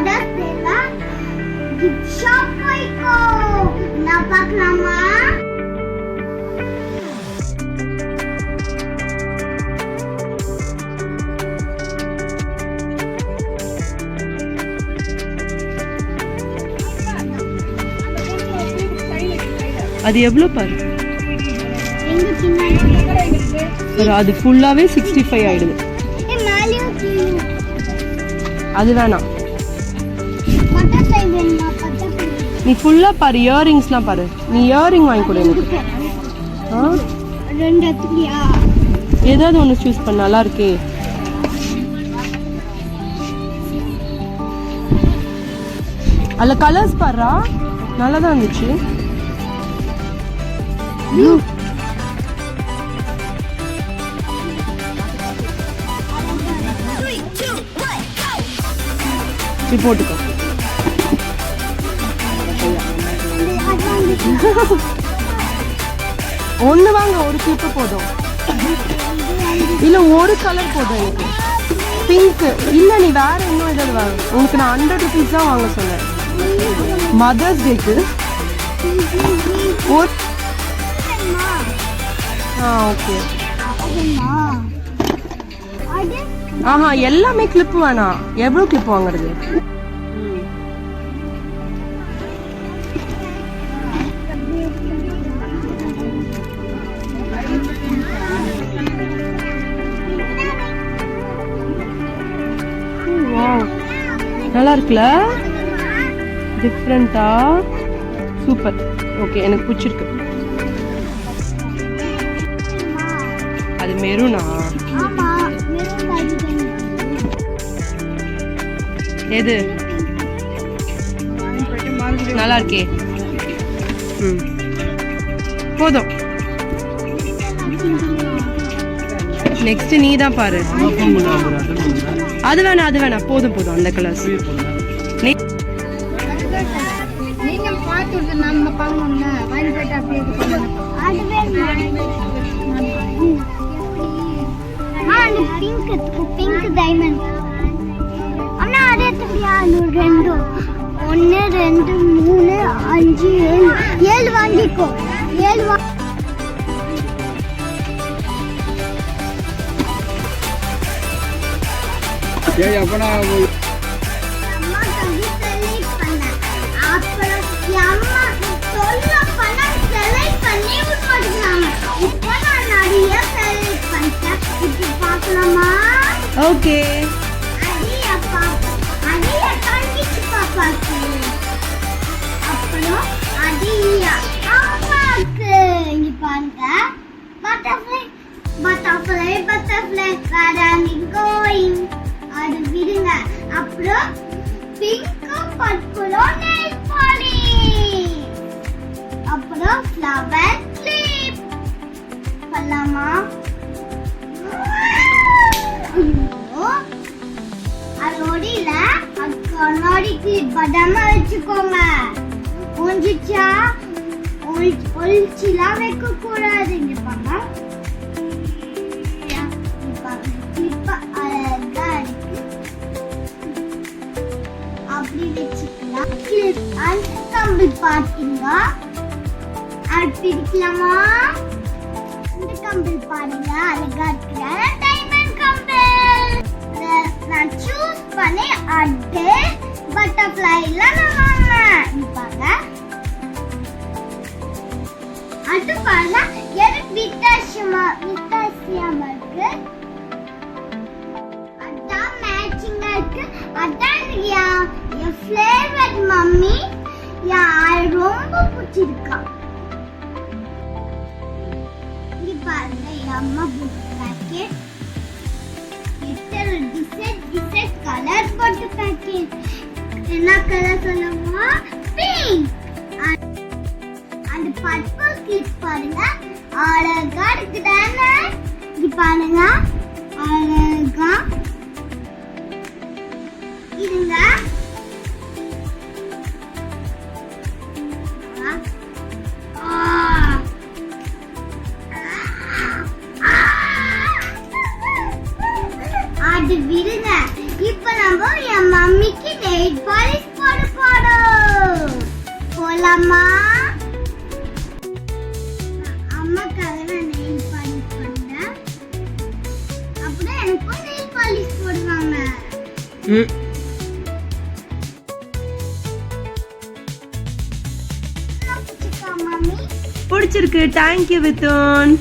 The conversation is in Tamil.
மதர்ஸ் டேல கிஃப்ட் ஷாப் போய்க்கோ நான் பார்க்கலாமா? அது எவ்வளோ பாரு? அது ஃபுல்லாகவே சிக்ஸ்டி ஃபைவ் ஆயிடுது. அது வேணாம். நீ ஃபுல்லாக பாரு இயரிங்ஸ்லாம் பாரு. நீ இயரிங் வாங்கி கொடு எனக்கு. ஆ? ஏதாவது ஒன்று சூஸ் பண்ண நல்லா இருக்கே அதில் கலர்ஸ் பாருடா. நல்லா தான் இருந்துச்சு போட்டுக்கோ. ஒன்று வாங்க ஒரு கிளிப்பு போதும். இல்லை ஒரு கலர் போதும் எனக்கு. பிங்க்கு இல்லை நீ வேறு இன்னும் ஏதாவது வாங்க. உனக்கு நான் ஹண்ட்ரட் ருபீஸ் தான் வாங்க சொன்னேன். மதர்ஸ் டேக்கு ஒரு ஆ ஓகே ஆஹா எல்லாமே கிளிப்பு வேணாம். எவ்வளோ கிளிப் வாங்குறது? நல்லா இருக்குல்ல டிஃப்ரெண்ட்டா சூப்பர் ஓகே எனக்கு பிடிச்சிருக்கு. அது மெரூனா? எது? நல்லா இருக்கே ம். போதும். நெக்ஸ்ட் நீ தான் பாரு. அது வேணாம் அது வேணாம். போதும் போதும் அந்த கலர்ஸ் ஒன்று ரெண்டு மூணு அஞ்சு ஏழு. ஏழு வாங்கிக்கோ. சரி அப்போ நான் அம்மா butterfly, where am I going? அது விடுங்க. அப்புறம் பிங்க்கும் பர்பிளும் நெயில் பாலிஷ் அப்புறம் ஃப்ளவர் கிளிப் பண்ணலாமா? ஐயோ, கண்ணாடி கிளிப் படாம வச்சுக்கோங்க. ஒழிச்சா ஒழிச்சுலாம் வைக்க கூடாது இங்க அப்படி வச்சுக்கலாம் கிளிப் அந்த பாத்தீங்க இந்த பாருங்க அழகா இருக்கிற டைமண்ட் கம்பல். வச்சிருக்கா. இங்க பாருங்க என் அம்மா புக் பேக்கெட் எத்தனை டிசைன் டிசைன் கலர் போட்டு பேக்கெட் என்ன கலர் சொல்லுமா பிங்க் அந்த பர்பிள் கிளிப் பாருங்க. அழகா இருக்குதானே? இது பாருங்க. அழகா அம்மா. அம்மாக்காக நான் அப்புறம் எனக்கும் நெயில் பாலிஷ் போடுவாங்க. பிடிச்சிருக்கு. தேங்க்யூ வித்தோன்